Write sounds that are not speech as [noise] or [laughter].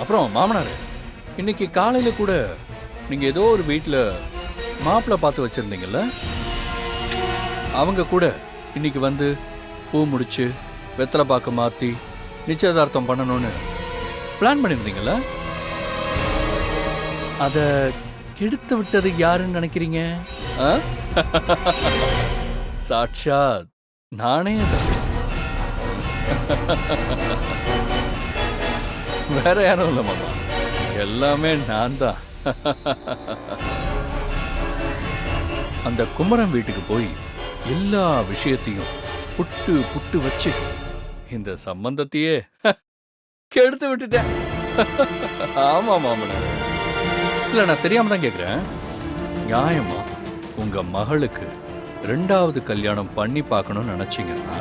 அப்புறம் மாமனார் இன்னைக்கு காலையில் கூட நீங்கள் ஏதோ ஒரு வீட்டில் மாப்பிள்ளை பார்த்து வச்சுருந்தீங்கல்ல? அவங்க கூட இன்னைக்கு வந்து பூ முடிச்சு வெத்தலை பாக்கு மாற்றி நிச்சயதார்த்தம் பண்ணணும்னு பிளான் பண்ணியிருந்தீங்கல்ல? அதை கெடுத்து விட்டது யாருன்னு நினைக்கிறீங்க? [laughs] சாட்சாத் நானே தான். வேற யாரும் இல்லை மாமா. எல்லாமே நான் தான். அந்த குமரன் வீட்டுக்கு போய் எல்லா விஷயத்தையும் புட்டு புட்டு வச்சு இந்த சம்பந்தத்தையே கெடுத்து விட்டுட்டேன். ஆமா மாமனார் இல்லை நான் தெரியாம தான் கேட்குறேன் நியாயமா உங்க மகளுக்கு ரெண்டாவது கல்யாணம் பண்ணி பார்க்கணும்னு நினைச்சீங்கன்னா